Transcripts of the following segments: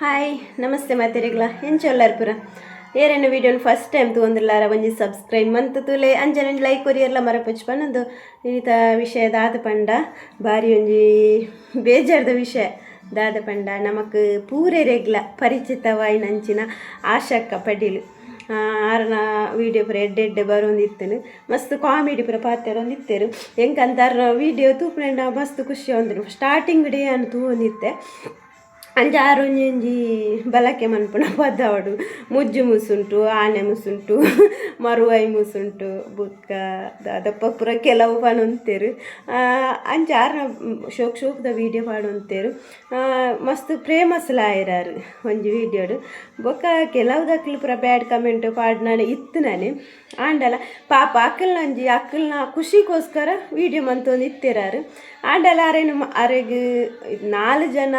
Hi ನಮಸ್ತೆ ಎಂಚೊಲ್ಲಾರ್ ಪುರ ಏರೇನು ವೀಡಿಯೋನ ಫಸ್ಟ್ ಟೈಮ್ ತಗೊಂದಿಲ್ಲಾರ ಒಂಜಿ ಸಬ್ಸ್ಕ್ರೈಬ್ ಮಂತ್ ತುಲೆ ಅಂಜನ ಲೈಕ್ ಕೊರಿಯರ್ಲ ಮರಪಚ್ಚು ಪನ್ನೊಂದು ಇಂಥ ವಿಷಯ ದಾದ ಪಂಡ ಭಾರಿ ಒಂಜಿ ಬೇಜಾರ್ದ ವಿಷಯ ದಾದ ಪಂಡ ನಮಕ್ ಪೂರೆ ರೆಗ್ಲ ಪರಿಚಿತವಾಯಿನಂಚಿನ ಆಶಕ್ಕ ಪಡೀಲು ಆರನ ವೀಡಿಯೋ ಪುರ ಎಡ್ಡೆ ಎಡ್ಡೆ ಬರೋಂದಿತ್ತನು. ಮಸ್ತ್ ಕಾಮಿಡಿ ಪೂರ ಪಾತೆರ ಒಂದಿತ್ತೇರು ವೀಡಿಯೋ ತೂಪುನ ಮಸ್ತ್ ಖುಷಿ ಒಂದ್ರು ಸ್ಟಾರ್ಟಿಂಗ್ ಡೇ ಅನ್ನು ತೂವೊಂದಿತ್ತೆ ಅಂಚ ಆರೊಂಜಿ ಒಂಜಿ ಬಲಕೆ ಮನ್ಪುನ ಪದ್ದವಡು ಮುಜ್ಜು ಮುಸುಂಟು, ಆನೆ ಮುಸುಂಟು, ಮರುವೈ ಮುಸುಂಟು ಬುಕ್ಕ ದಪ್ಪ ಪೂರ ಕೆಲವು ಪನೊಂತೇರು ಅಂಜ ಆರ್ನ ಶೋಕ್ ಶೋಕ್ದ ವೀಡಿಯೋ ಪಾಡೊಂತೇರು ಮಸ್ತ್ ಪ್ರೇಮಸ್ಲ ಆಯ್ರಾರು ಒಂಜಿ ವೀಡಿಯೋಡು. ಬೊಕ್ಕ ಕೆಲವು ದಕ್ಲು ಪೂರ ಬ್ಯಾಡ್ ಕಮೆಂಟ್ ಪಾಡ್ನಾನೆ ಇತ್ತು ಆಂಡಲ, ಪಾಪ ಅಕ್ಕಲ್ನ ಒಂಜಿ ಅಕ್ಕಲ್ನ ಖುಷಿಗೋಸ್ಕರ ವೀಡಿಯೋ ಮಂತೊಂದು ಇತ್ತಿರಾರು. ಆಂಡಲ ನಮ್ಮ ಅರೆಗ್ ನಾಲ್ಕು ಜನ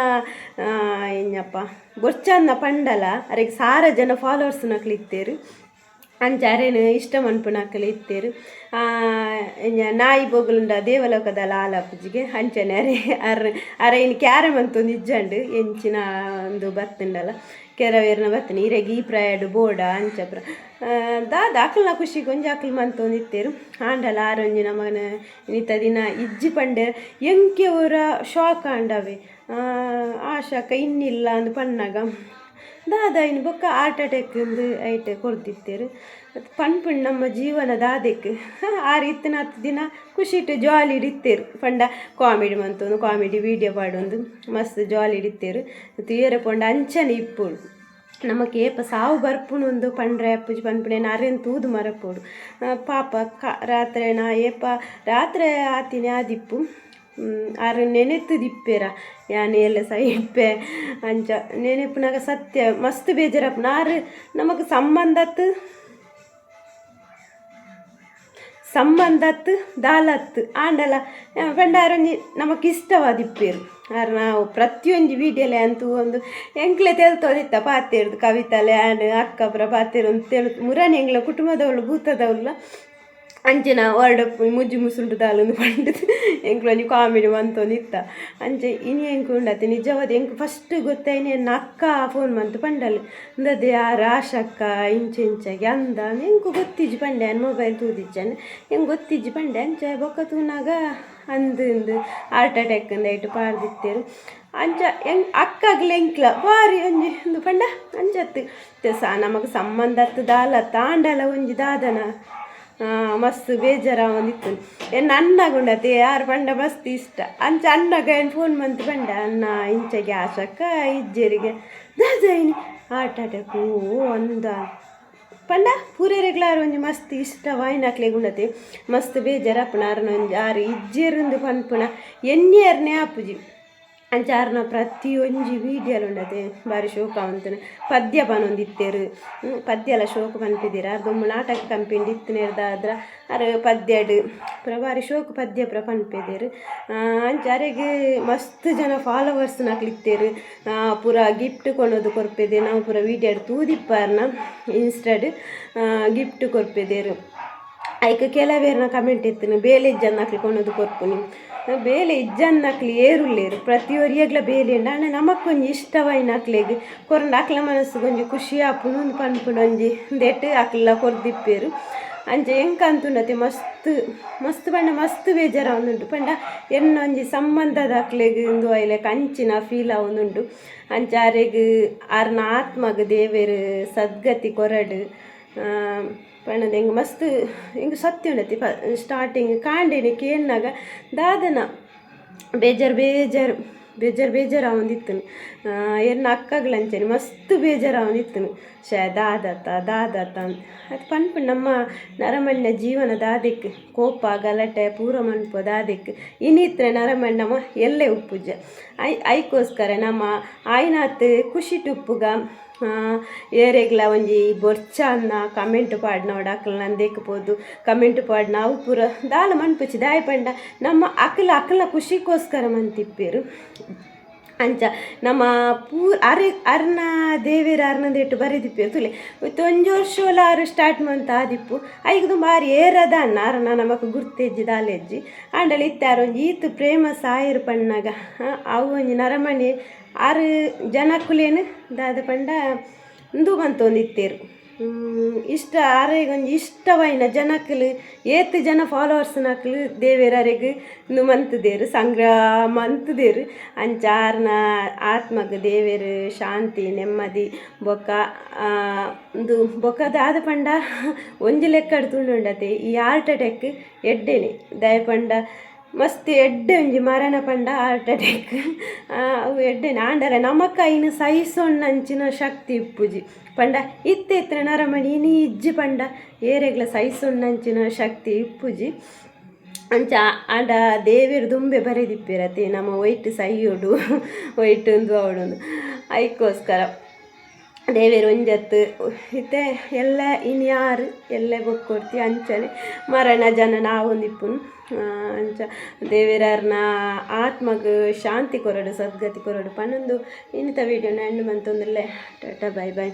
ಆ, ಏನಪ್ಪ ಗೊಚ್ಚನ್ನ ಪಂಡಲ ಅರೆಗ್ ಸಾರ ಜನ ಫಾಲೋವರ್ಸ್ ನಕ್ಲು ಇತ್ತೇರು. ಅಂಚ ಅರೇನು ಇಷ್ಟ ಮನ್ಪುನಕಲು ಇತ್ತೇರು ನಾಯಿ ಬೊಗಲುಂಡ ದೇವಲೋಕದ ಲಾಲಪ್ಪಜಿಗೆ ಅಂಚನೆ ಅರೆ ಅರ್ ಅರೆನ್ ಕ್ಯಾರಮ್ ಅಂತ ಒಂದು ಇಜ್ಜಂಡು ಎಂಚಿನ ಒಂದು ಬತ್ತುಂಡಲ್ಲ ಕೆರವೇರ್ನ ಬತ್ತನಿ ಇರೆಗ್ ಈ ಪ್ರಾಯಡ್ ಬೋಡ ಅಂಚ ಪ್ರ ಆ, ದಾದ ಅಕ್ಲ್ನ ಖುಷಿಗೆ ಒಂಜಿ ಮಂತೊಂದು ಇತ್ತೇರು ಆಂಡಲ ಆರೊಂಜಿ ನಮನ ನಿತ್ತ ದಿನ ಇಜ್ಜಿ ಪಂಡೆ ಎಂಕೆ ಅವರ ಶಾಕ್ ಆಂಡವೆ ಆ, ಆಶಕ ಇನ್ನಿಲ್ಲ ಅಂದು ಪನ್ನಗ ದಾದಾಯಿನ ಬೊಕ್ಕ ಹಾರ್ಟ್ ಅಟ್ಯಾಕ್ ಒಂದು ಐಟೆ ಕೊಡ್ತಿತ್ತೇರು. ಪನ್ಪುಂಡು ನಮ್ಮ ಜೀವನ ದಾದೆಕ್. ಆ ರೀತಿನ ಹತ್ತು ದಿನ ಖುಷಿಟ್ಟು ಜಾಲಿ ಇಡಿತ್ತೇರು ಪಂಡ ಕಾಮಿಡಿ ಮಂತೊಂದು ಕಾಮಿಡಿ ವೀಡಿಯೋ ಪಾಡೊಂದು ಮಸ್ತ್ ಜಾಲಿ ಇಡಿತ್ತೇರು ಮತ್ತು ಏರೆ ಪಂಡ ಅಂಚನೆ ಇಪ್ಪುಡು. ನಮಕ್ ಏಪ ಸಾವು ಬರ್ಪುನೊಂದು ಪಂಡ್ರೆ ಅಪ್ಪುಜಿ ಪನ್ಪುಣೇನ ಅರೆನ್ ತೂದು ಮರಪೋಡು. ಪಾಪ ಕ ರಾತ್ರಿನ ಏಪ ರಾತ್ರೆ ಆತಿನೇ ಆದಿಪ್ಪು. ಆರು ನೆನೆತ್ತು ದಿಪ್ಪೇರ ಯಾನೆ ಎಲ್ಲ ಸಹ ಅಂಚ. ನೆನೆಪುನಾಗ ಸತ್ಯ, ಮಸ್ತ್ ಬೇಜಾರಪ್ಪನ ಆರು ನಮಕ್ ಸಂಬಂಧತ್ ಸಂಬಂಧತ್, ದಾಲತ್, ಆಂಡಲ ಪಂಡಾರೊಂಜಿ ನಮಗೆ ಇಷ್ಟವಾದಿಪ್ಪೇರು ಆರು ನಾವು ಪ್ರತಿಯೊಂದು ವೀಡಿಯೋಲೆ ಅಂತೂ ಒಂದು ಎಂಕ್ಲೆ ತೆಲ್ತೋದಿತ್ತ ಪಾತೇರ್ದು ಕವಿತಲೆ, ಆಂಡ್ ಅಕ್ಕ ಪುರ ಪಾತೇರು ಅಂತ ತೆಳು ಮುರಾನಿ ಎಂಗ್ಲ ಕುಟುಂಬದವಳು, ಭೂತದವಳು. ಅಂಚೆನ ವರ್ಡ್ ಮುಜ್ಜಿ ಮುಸುಂಟು ದಾಲೊಂದು ಪಂಡದು ಎಂಕುಲೊಂಜಿ ಕಾಮಿಡಿ ಮಂತೊಂದು ಇತ್ತ. ಅಂಚೆ ಇನಿ ಎಂಕು ಉಂಡತ್ತೆ, ನಿಜವಾದ ಎಂಕು ಫಸ್ಟ್ ಗೊತ್ತಾಯಿನಿ ಎನ್ನ ಅಕ್ಕ ಫೋನ್ ಮಂತು ಪಂಡಲ್ ಅಂದದೆ ಯಾರ ಆಶಕ್ಕ ಇಂಚೆ ಇಂಚಾಗಿ ಅಂದ. ಎಂಕು ಗೊತ್ತಿಜ್ಜಿ ಪಂಡೆ, ಅನ್ ಮೊಬೈಲ್ ತೂದಿಜ್ಜನ್ ಹೆಂಗೆ ಗೊತ್ತಿಜ್ಜಿ ಪಂಡೆ, ಅಂಚೆ ಬೊಕ್ಕ ತೂನಾಗ ಅಂದು ಹಾರ್ಟ್ ಅಟ್ಯಾಕ್ ಅಂದಾಯ್ತು ಪಾಡ್ದಿತ್ತೇರು. ಅಂಚ ಹೆಂಗ್ ಅಕ್ಕಾಗ್ಲಿ ಎಂಕ್ಲ, ಬಾರಿ ಒಂಜಿ ಒಂದು ಪಂಡ ಅಂಚತ್ತು ಸಾ, ನಮಗೆ ಸಂಬಂಧತ್ತು ದಾಲ, ತಾಂಡಲ ಒಂಜಿ ದಾದನ. ಮಸ್ತ್ ಬೇಜಾರ ಒಂದಿತ್ತು ಎನ್ನ ಗುಂಡತಿ ಯಾರು ಪಂಡ ಮಸ್ತ್ ಇಷ್ಟ. ಅಂಚ ಅಣ್ಣಗ ಏನು ಫೋನ್ ಬಂತು ಬಂಡ? ಅನ್ನ ಇಂಚೆಗೆ ಆಶಕ್ಕ, ಇಜ್ಜೇರಿಗೆ, ದಾದಾಯಿನಿ, ಆಟ ಅಟ್ಯಾಕು ಒಂದ. ಪಂಡ ಪೂರೇರೆಗ್ಲಾರು ಒಂಜಿ ಮಸ್ತ್ ಇಷ್ಟ ವಾಯ್ನಾಕ್ಲೆ ಗುಂಡತೆ ಮಸ್ತ್ ಬೇಜಾರ ಅಪ್ಪನಾರನ ಒಂಜಿ ಆರು ಇಜ್ಜೇರುಂದು ಪನ್ಪುನ ಎನ್ನಿಯರ್ನೇ ಆಪುಜಿ. ಅಂಚಾರ್ನ ಪ್ರತಿಯೊಂಜಿ ವೀಡಿಯೋಲು ಉಂಡದೆ ಬಾರಿ ಶೋಕ ಆವಂತುನ ಪದ್ಯ ಪನೊಂದಿತ್ತೇರು. ಹ್ಮ್, ಪದ್ಯ ಎಲ್ಲ ಶೋಕ ಪನ್ಪಿದ್ದೀರ ದೊಮ್ಮು ನಾಟಕ ಕಂಪಿಂಡು ಇತ್ತಿನೇರ್ದಾದ್ರ ಅರ ಪದ್ಯಡ್ ಪುರ ಬಾರಿ ಶೋಕ ಪದ್ಯ ಪುರ ಪನ್ಪೆದೇರು. ಅಂಚ ಅರೆಗ್ ಮಸ್ತ್ ಜನ ಫಾಲೋವರ್ಸ್ ನಕ್ಲಿತ್ತೇರು ಪೂರ ಗಿಫ್ಟ್ ಕೊನೋದು ಕೊರ್ಪೆದೆ. ನಾವು ಪೂರ ವೀಡಿಯೋ ತೂದಿಪ್ಪಾರ್ನ. ಇನ್ಸ್ಟಾಡ್ ಗಿಫ್ಟ್ ಕೊರ್ಪೆದೇರು. ಐಕ ಕೆಲವೇರ್ನ ಕಮೆಂಟ್ ಇತ್ತಿನ ಬೇಲೆ ಇಜ್ಜನ್ ಹಾಕ್ಲಿ ಕೊನೋದು ಕೊರ್ಪುನಿ ಬೇಲೆ ಇಜ್ಜನ್ ಹಾಕ್ಲಿ ಏರುಳ್ಳೇರು ಪ್ರತಿ ಒರಿಯಗ್ಲ ಬೇಲೆ ಉಂಡು ಅಣ್ಣ ನಮಕ್ಕೊಂಜಿ ಇಷ್ಟವಾಯಿನ ಅಕ್ಲೆಗ್ ಕೊರಂಡ ಅಕ್ಲ ಮನಸ್ಸು ಒಂಜಿ ಖುಷಿ ಆಪುಂಡು ಒಂದು ಪನ್ಪುಂಡು ಒಂಜಿ ದೆಟ್ ಅಕ್ಲ ಕೊರ್ದಿಪ್ಪೇರು ಅಂಚೆ ಎಂಕಂತುಂಡತೆ ಮಸ್ತ್ ಮಸ್ತ್ ಪಂಡ, ಮಸ್ತ್ ಬೇಜಾರ ಒಂದುಂಟು ಪಂಡ ಎನ್ನೊಂಜಿ ಸಂಬಂಧದ ಅಕ್ಲೆಗ್ ಇಂದು ಐಲೆ ಅಂಚಿನ ಫೀಲ್ ಆವೊಂದುಂಡು ಅಂಚೆ ಆರೆಗ್ ಆರ್ನ ಆತ್ಮಗ್ ದೇವೆರ್ ಸದ್ಗತಿ ಕೊರಡು. ಪಣ್ಣದ ಹೆಂಗೆ ಮಸ್ತ್, ಹಿಂಗೆ ಸತ್ಯ ಉಂಡತಿ ಪ ಸ್ಟಾರ್ಟಿಂಗ್ ಕಾಂಡೇನಿ ಕೇಳಿನಾಗ ದಾದನ ಬೇಜಾರು ಬೇಜಾರು ಬೇಜಾರು ಬೇಜಾರು ಅವನಿತ್ತನು ಎನ್ನ ಅಕ್ಕಗಳಂಚನಿ ಮಸ್ತ್ ಬೇಜಾರು ಅವನಿತ್ತನು ಶ, ದಾದತ್ತ ಅಂತ ಅದು. ನಮ್ಮ ನರಮಣ್ಣ ಜೀವನ ದಾದಿಕ್, ಕೋಪ, ಗಲಾಟೆ ಪೂರ ಮನ್ಪು ದಾದಿಕ್ ಇನ್ನಿತ್ರೆ ನರಮಣ್ಣಮ್ಮ ಎಲ್ಲೇ ಉಪ್ಪುಜ ಐ, ಐಕೋಸ್ಕರ ನಮ್ಮ ಆಯ್ನಾತ್ ಖುಷಿ ಟುಪ್ಪುಗ ಏರೆಗ್ಲ ಒಂಜಿ ಬೊರ್ಚನ್ನ ಕಮೆಂಟ್ ಪಾಡ್ ನೋಡ ಅಕ್ಲ ನಂದೇಕ್ಬೋದು ಕಮೆಂಟ್ ಪಾಡ್ ನಾವು ಪೂರ ದಾಲ ಮನ್ಪುಚ್ಚಿ ದಾಯ ಪಂಡ, ನಮ್ಮ ಅಕ್ಲ ಅಕ್ಲ ಖುಷಿಗೋಸ್ಕರ ಮಂತಿಪ್ಪೇರು ಅಂಚ. ನಮ್ಮ ಪೂರ್ ಅರೆ, ಅರ್ನ ದೇವೇರ ಅರ್ನದೇಟು ಬರೆದಿಪ್ಪೇರು ಇತ್ತು ಒಂಜಿ ವರ್ಷೋಲ ಆರು ಸ್ಟಾರ್ಟ್ ಮಂತ ಆದಿಪ್ಪು. ಐಗ ತುಂಬ ಆರು ಏರದ ಅನ್ನ ಅರ್ನ ನಮಕ್ ಗುರ್ತೆಜ್ಜಿ, ದಾಲೆಜ್ಜಿ. ಆಂಡಲ ಇತ್ತಾರ ಒಂಜಿ ಈತು ಪ್ರೇಮ ಸಾಯಿರು ಪಣ್ಣಾಗ. ಅವು ಒಂಜಿ ನರಮಣಿ, ಆರು ಜನಕ್ಕುಲೇನು ದಾದ ಪಂಡ, ಇಂದು ಬಂತೊಂದಿತ್ತೇರು ಇಷ್ಟ ಒಂಜಿ ಇಷ್ಟವಾಯಿನ ಜನಕ್ಕಲು ಏತ್ ಜನ ಫಾಲೋವರ್ಸ್ ನಕ್ಲು ಇನ್ನು ಇಂದು ಮಂತುದೆರ್ ಸಂಗ್ರಹ ಮಂತುದೆರ್ ಅಂಚ ಆರ್ನ ಆತ್ಮಗ್ ದೇವೆರ್ ಶಾಂತಿ, ನೆಮ್ಮದಿ ಬೊಕ್ಕ ಬೊಕ ದಾದ ಪಂಡ ಒಂಜಿ ಲೆಕ್ಕಡ್ ತುಂಡುಂಡತೆ. ಈ ಹಾರ್ಟ್ ಅಟ್ಯಾಕ್ ಎಡ್ಡೆನೆ. ದಯ ಪಂಡ ಮಸ್ತ್ ಎಡ್ಡೆ ಒಂಜಿ ಮರಣ ಪಂಡ ಹಾರ್ಟ್ ಅಟ್ಯಾಕ್ ಅವು ಎಡ್ಡೆನೆ ಆಂಡರೆ ನಮಕ ಐನು ಸಹಿಸೋಣ್ಣಂಚಿನ ಶಕ್ತಿ ಇಪ್ಪುಜಿ. ಪಂಡ ಇತ್ತೆತ್ರ ನರಮಣಿ, ನೀ ಇಜ್ಜಿ ಪಂಡ, ಏರೆಗ್ಲ ಸಹಿಸೋಣ್ಣಂಚಿನ ಶಕ್ತಿ ಇಪ್ಪುಜಿ. ಅಂಚ ಆಂಡ ದೇವೆರ್ ದುಂಬೆ ಬರೆದಿಪ್ಪಿರತ್ತೆ ನಮ್ಮ ಒಯ್ಟ್ ಸಹಿಯೋಡು ಒಯ್ಟ್ ಒಂದು ಅವಳೊಂದು ಐಕೋಸ್ಕರ. ದೇವೇರು ಒಂಜತ್ತು ಇತ್ತೆ, ಎಲ್ಲ ಇನ್ಯಾರು ಎಲ್ಲೆ ಬೊಕ್ಕೊಡ್ತಿ ಅಂಚನೆ, ಮರಣ ಜನ ನಾವೊಂದಿಪ್ಪುನು ಅಂಚ, ದೇವೇರರ್ನ ಆತ್ಮಗ್ ಶಾಂತಿ ಕೊರಡು, ಸದ್ಗತಿ ಕೊರಡು. ಪನ್ನೊಂದು, ಇನ್ನಿತ ವೀಡಿಯೋನ ಎಂಡ್ ಮಂತೊಂದುಲ್ಲೆ ಟಾಟಾ ಬಾಯ್ ಬೈ